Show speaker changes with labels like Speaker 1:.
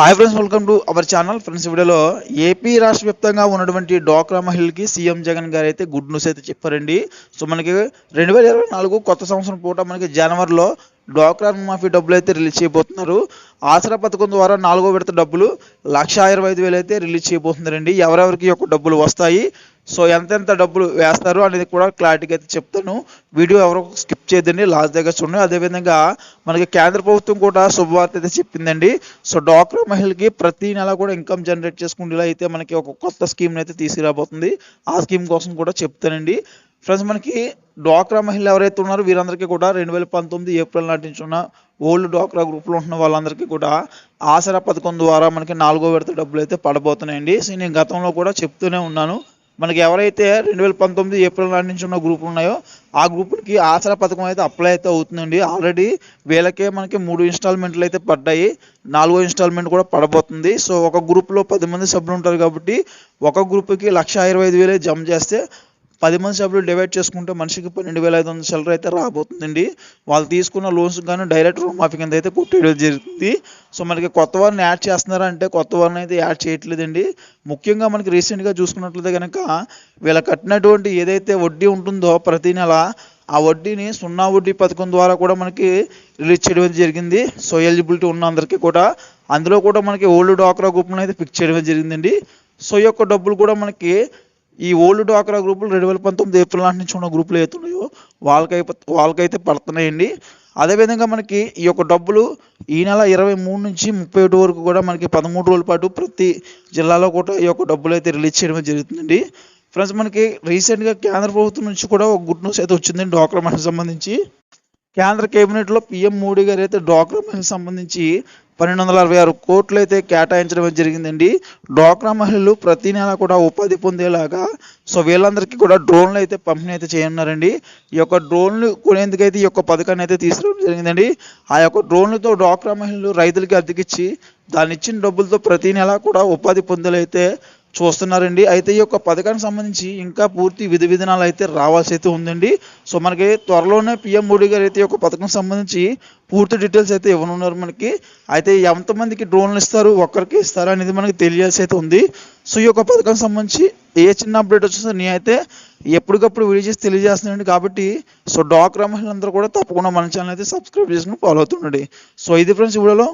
Speaker 1: Hi friends welcome to our channel friends వీడియోలో AP రాష్ట్ర వ్యాప్తంగా ఉన్నటువంటి డోక్రా మహిళకి సీఎం జగన్ గారు అయితే గుడ్ న్యూస్ అయితే చెప్పారండి. సో మనకి రెండు వేల ఇరవై నాలుగు కొత్త సంవత్సరం పూట మనకి జనవరిలో డోక్రా మాఫీ డబ్బులు అయితే రిలీజ్ చేయబోతున్నారు. ఆసరా పథకం ద్వారా నాలుగో విడత డబ్బులు లక్ష ఇరవై ఐదు వేలు అయితే రిలీజ్ చేయబోతున్నారండి. ఎవరెవరికి యొక్క డబ్బులు వస్తాయి? సో ఎంతెంత డబ్బులు వేస్తారు అనేది కూడా క్లారిటీగా అయితే చెప్తాను. వీడియో ఎవరో స్కిప్ చేయదండి లాస్ట్ దగ్గర చూడండి. అదేవిధంగా మనకి కేంద్ర ప్రభుత్వం కూడా శుభవార్త అయితే చెప్పిందండి. సో డాక్రా మహిళకి ప్రతి నెల కూడా ఇన్కమ్ జనరేట్ చేసుకునేలా అయితే మనకి ఒక కొత్త స్కీమ్ని అయితే తీసుకురాబోతుంది. ఆ స్కీమ్ కోసం కూడా చెప్తానండి. ఫ్రెండ్స్ మనకి డ్వాక్రా మహిళలు ఎవరైతే ఉన్నారో వీరందరికీ కూడా రెండు వేల పంతొమ్మిది ఏప్రిల్ నాటి నుంచి ఉన్న ఓల్డ్ డ్వాక్రా గ్రూప్లో ఉంటున్న వాళ్ళందరికీ కూడా ఆసరా పథకం ద్వారా మనకి నాలుగో విడత డబ్బులు అయితే పడబోతున్నాయండి. సో నేను గతంలో కూడా చెప్తూనే ఉన్నాను. మనకి ఎవరైతే రెండు వేల పంతొమ్మిది ఏప్రిల్ నాటి నుంచి ఉన్న గ్రూపులు ఉన్నాయో ఆ గ్రూపులకి ఆసరా పథకం అయితే అప్లై అయితే అవుతుందండి. ఆల్రెడీ వీళ్ళకే మనకి మూడు ఇన్స్టాల్మెంట్లు అయితే పడ్డాయి. నాలుగో ఇన్స్టాల్మెంట్ కూడా పడబోతుంది. సో ఒక గ్రూప్లో పది మంది సభ్యులు ఉంటారు కాబట్టి ఒక గ్రూప్కి లక్ష ఇరవై ఐదు వేలే జమ చేస్తే పది మంది సభ్యులు డివైడ్ చేసుకుంటే మనిషికి పన్నెండు వేల ఐదు వందల చిల్లర అయితే రాబోతుందండి. వాళ్ళు తీసుకున్న లోన్స్ కానీ డైరెక్ట్ రూమ్ మాఫీ కింద అయితే కొట్టేయడం జరుగుతుంది. సో మనకి కొత్త వారిని యాడ్ చేస్తున్నారా అంటే కొత్త వారిని అయితే యాడ్ చేయట్లేదండి. ముఖ్యంగా మనకి రీసెంట్గా చూసుకున్నట్లయితే కనుక వీళ్ళ కట్టినటువంటి ఏదైతే వడ్డీ ఉంటుందో ప్రతి నెల ఆ వడ్డీని సున్నా వడ్డీ పథకం ద్వారా కూడా మనకి రిలీజ్ చేయడం జరిగింది. సో ఎలిజిబిలిటీ ఉన్న అందరికీ కూడా. అందులో కూడా మనకి ఓల్డ్ డాక్రా గ్రూప్ను అయితే ఫిక్స్ చేయడం జరిగిందండి. సో ఈ యొక్క డబ్బులు కూడా మనకి ఈ ఓల్డ్ డ్వాక్రా గ్రూపులు రెండు వేల పంతొమ్మిది ఏప్రిల్ నాటి నుంచి ఉన్న గ్రూపులు అవుతున్నాయో వాళ్ళకై వాళ్ళకైతే పడుతున్నాయండి. అదేవిధంగా మనకి ఈ యొక్క డబ్బులు ఈ నెల ఇరవై మూడు నుంచి ముప్పై ఒకటి వరకు కూడా మనకి పదమూడు రోజుల పాటు ప్రతి జిల్లాలో కూడా ఈ యొక్క డబ్బులు అయితే రిలీజ్ చేయడం జరుగుతుందండి. ఫ్రెండ్స్ మనకి రీసెంట్గా కేంద్ర ప్రభుత్వం నుంచి కూడా ఒక గుడ్ న్యూస్ అయితే వచ్చిందండి డ్వాక్రా మహిళకు సంబంధించి. కేంద్ర కేబినెట్లో పిఎం మోడీ గారు అయితే డ్వాక్రా మహిళకు సంబంధించి పన్నెండు వందల అరవై ఆరు కోట్లు అయితే కేటాయించడం జరిగిందండి. డ్వాక్రా మహిళలు ప్రతి నెల కూడా ఉపాధి పొందేలాగా సో వీళ్ళందరికీ కూడా డ్రోన్లు అయితే పంపిణీ అయితే చేయనున్నారండి. ఈ యొక్క డ్రోన్లు కొనేందుకైతే ఈ యొక్క పథకాన్ని అయితే తీసుకురావడం జరిగిందండి. ఆ యొక్క డ్రోన్లతో డ్వాక్రా మహిళలు రైతులకి అద్దెకిచ్చి దాన్ని ఇచ్చిన డబ్బులతో ప్రతి నెల కూడా ఉపాధి పొందేలైతే చూస్తున్నారండి. అయితే ఈ యొక్క పథకానికి సంబంధించి ఇంకా పూర్తి విధి విధానాలు అయితే రావాల్సి అయితే ఉందండి. సో మనకి త్వరలోనే పిఎం మోడీ గారు అయితే ఈ యొక్క పథకం సంబంధించి పూర్తి డీటెయిల్స్ అయితే ఇవ్వనున్నారు మనకి. అయితే ఎంతమందికి డ్రోన్లు ఇస్తారు ఒక్కరికి ఇస్తారు అనేది మనకి తెలియాల్సి అయితే ఉంది. సో ఈ యొక్క పథకం సంబంధించి ఏ చిన్న అప్డేట్ వచ్చినా నేను అయితే ఎప్పటికప్పుడు వీడియో చేసి తెలియజేస్తున్నానండి కాబట్టి సో డాక్రా మహిళలందరూ కూడా తప్పకుండా మన ఛానల్ అయితే సబ్స్క్రైబ్ చేసుకుని ఫాలో అవుతుండండి. సో ఇది ఫ్రెండ్స్ ఈ వీడియోలో.